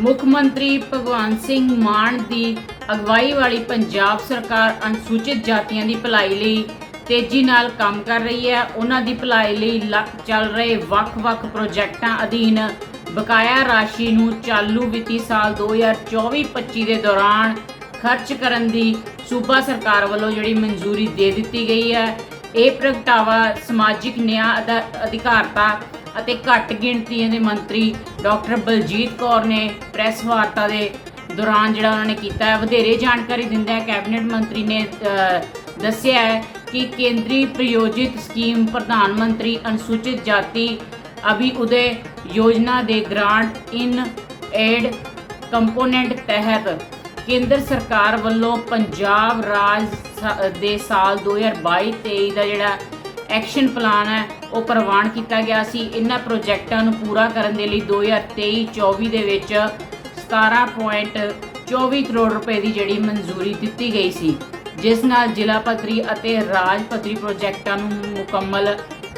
ਮੁੱਖ ਮੰਤਰੀ ਭਗਵੰਤ ਸਿੰਘ ਮਾਨ ਦੀ ਅਗਵਾਈ ਵਾਲੀ ਪੰਜਾਬ ਸਰਕਾਰ ਅਨੁਸੂਚਿਤ ਜਾਤੀਆਂ ਦੀ ਭਲਾਈ ਲਈ ਤੇਜ਼ੀ ਨਾਲ ਕੰਮ ਕਰ ਰਹੀ ਹੈ। ਉਹਨਾਂ ਦੀ ਭਲਾਈ ਲਈ ਲ- ਚੱਲ ਰਹੇ ਵੱਖ-ਵੱਖ ਪ੍ਰੋਜੈਕਟਾਂ ਅਧੀਨ ਬਕਾਇਆ ਰਾਸ਼ੀ ਨੂੰ ਚਾਲੂ ਵਿੱਤੀ ਸਾਲ 2024-25 ਦੇ ਦੌਰਾਨ ਖਰਚ ਕਰਨ ਦੀ ਸੂਬਾ ਸਰਕਾਰ ਵੱਲੋਂ ਜਿਹੜੀ ਮਨਜ਼ੂਰੀ ਦੇ ਦਿੱਤੀ ਗਈ ਹੈ। ਇਹ ਪ੍ਰਗਟਾਵਾ ਸਮਾਜਿਕ ਨਿਆਂ ਅਧਾ- ਅਧਿਕਾਰਤਾ ਅਤੇ ਘੱਟ ਗਿਣਤੀਆਂ ਦੇ ਮੰਤਰੀ ਡਾਕਟਰ ਬਲਜੀਤ ਕੌਰ ਨੇ ਪ੍ਰੈਸ ਵਾਰਤਾ ਦੇ ਦੌਰਾਨ ਜਿਹੜਾ ਉਹਨਾਂ ਨੇ ਕੀਤਾ ਹੈ, ਵਧੇਰੇ ਜਾਣਕਾਰੀ ਦਿੰਦਾ ਹੈ, ਕੈਬਨਿਟ ਮੰਤਰੀ ਨੇ ਦੱਸਿਆ ਹੈ ਕਿ ਕੇਂਦਰੀ ਪ੍ਰਯੋਜਿਤ ਸਕੀਮ ਪ੍ਰਧਾਨ ਮੰਤਰੀ ਅਨੁਸੂਚਿਤ ਜਾਤੀ ਅਭੀ ਯੋਜਨਾ ਦੇ ਗ੍ਰਾਂਟ ਇਨ ਏਡ ਕੰਪੋਨੈਂਟ ਤਹਿਤ ਕੇਂਦਰ ਸਰਕਾਰ ਵੱਲੋਂ ਪੰਜਾਬ ਰਾਜ ਦੇ ਸਾਲ 2022-23 ਦਾ ਜਿਹੜਾ ਐਕਸ਼ਨ ਪਲਾਨ ਹੈ, ਉਹ ਪ੍ਰਵਾਨ ਕੀਤਾ ਗਿਆ ਸੀ। ਇਹਨਾਂ ਪ੍ਰੋਜੈਕਟਾਂ ਨੂੰ ਪੂਰਾ ਕਰਨ ਦੇ ਲਈ 2023-24 ਦੇ ਵਿੱਚ 17.24 ਕਰੋੜ ਰੁਪਏ ਦੀ ਜਿਹੜੀ ਮਨਜ਼ੂਰੀ ਦਿੱਤੀ ਗਈ ਸੀ। ਜਿਸ ਨਾਲ ਜ਼ਿਲ੍ਹਾ ਪੱਧਰੀ ਅਤੇ ਰਾਜ ਪੱਧਰੀ ਪ੍ਰੋਜੈਕਟਾਂ ਨੂੰ ਮੁਕੰਮਲ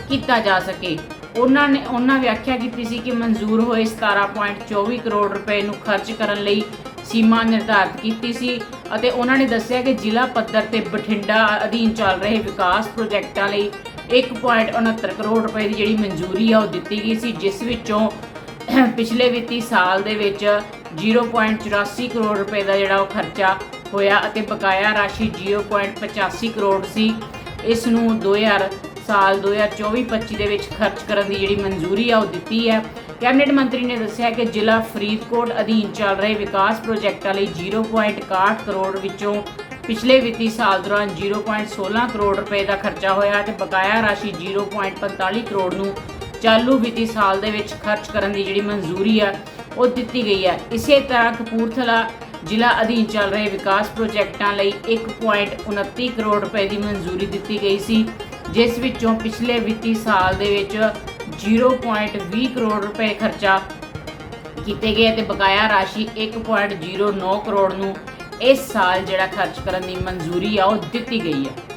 ਕੀਤਾ ਜਾ ਸਕੇ। ਉਹਨਾਂ ਨੇ ਉਹਨਾਂ ਵਿਆਖਿਆ ਕੀਤੀ ਸੀ ਕਿ ਮਨਜ਼ੂਰ ਹੋਏ 17.24 ਕਰੋੜ ਰੁਪਏ ਨੂੰ ਖਰਚ ਕਰਨ ਲਈ ਸੀਮਾ ਨਿਰਧਾਰਿਤ ਕੀਤੀ ਸੀ ਅਤੇ ਉਹਨਾਂ ਨੇ ਦੱਸਿਆ ਕਿ ਜ਼ਿਲ੍ਹਾ ਪੱਧਰ ਤੇ ਬਠਿੰਡਾ ਅਧੀਨ ਚੱਲ ਰਹੇ ਵਿਕਾਸ ਪ੍ਰੋਜੈਕਟਾਂ ਲਈ 1.69 ਕਰੋੜ ਰੁਪਏ ਦੀ ਜਿਹੜੀ ਮਨਜ਼ੂਰੀ ਆ ਉਹ ਦਿੱਤੀ ਗਈ ਸੀ, ਜਿਸ ਵਿੱਚੋਂ ਪਿਛਲੇ ਵਿੱਤੀ ਸਾਲ ਦੇ ਵਿੱਚ 0.84 ਕਰੋੜ ਰੁਪਏ ਦਾ ਜਿਹੜਾ ਉਹ ਖਰਚਾ ਹੋਇਆ ਅਤੇ ਬਕਾਇਆ ਰਾਸ਼ੀ 0.85 ਕਰੋੜ ਸੀ। ਇਸ ਨੂੰ 2000 ਸਾਲ 2024-25 ਦੇ ਵਿੱਚ ਖਰਚ ਕਰਨ ਦੀ ਜਿਹੜੀ ਮਨਜ਼ੂਰੀ ਆ ਉਹ ਦਿੱਤੀ ਹੈ। ਕੈਬਨਿਟ ਮੰਤਰੀ ਨੇ ਦੱਸਿਆ ਕਿ ਜ਼ਿਲ੍ਹਾ ਫਰੀਦਕੋਟ ਅਧੀਨ ਚੱਲ ਰਹੇ ਵਿਕਾਸ ਪ੍ਰੋਜੈਕਟਾਂ ਲਈ 0.61 ਕਰੋੜ ਵਿੱਚੋਂ ਪਿਛਲੇ ਵਿੱਤੀ ਸਾਲ ਦੌਰਾਨ 0.16 ਕਰੋੜ ਰੁਪਏ ਦਾ ਖਰਚਾ ਹੋਇਆ ਤੇ ਬਕਾਇਆ ਰਾਸ਼ੀ 0.45 ਕਰੋੜ ਨੂੰ ਚਾਲੂ ਵਿੱਤੀ ਸਾਲ ਦੇ ਵਿੱਚ ਖਰਚ ਕਰਨ ਦੀ ਜਿਹੜੀ ਮਨਜ਼ੂਰੀ ਆ, ਉਹ ਦਿੱਤੀ ਗਈ ਹੈ ਇਸੇ ਤਰ੍ਹਾਂ ਕਪੂਰਥਲਾ ਜ਼ਿਲ੍ਹਾ ਅਧੀਨ ਚੱਲ ਰਹੇ ਵਿਕਾਸ ਪ੍ਰੋਜੈਕਟਾਂ ਲਈ 1.29 ਕਰੋੜ ਰੁਪਏ ਦੀ ਮਨਜ਼ੂਰੀ ਦਿੱਤੀ ਗਈ ਸੀ, ਜਿਸ ਵਿੱਚੋਂ ਪਿਛਲੇ ਵਿੱਤੀ ਸਾਲ ਦੇ ਵਿੱਚ 0.20 ਕਰੋੜ ਰੁਪਏ ਖਰਚਾ ਕੀਤੇ ਗਏ ਤੇ ਬਕਾਇਆ ਰਾਸ਼ੀ 1.09 ਕਰੋੜ ਨੂੰ ਇਸ ਸਾਲ ਜਿਹੜਾ ਖਰਚ ਕਰਨ ਦੀ ਮਨਜ਼ੂਰੀ ਆ ਉਹ ਦਿੱਤੀ ਗਈ ਹੈ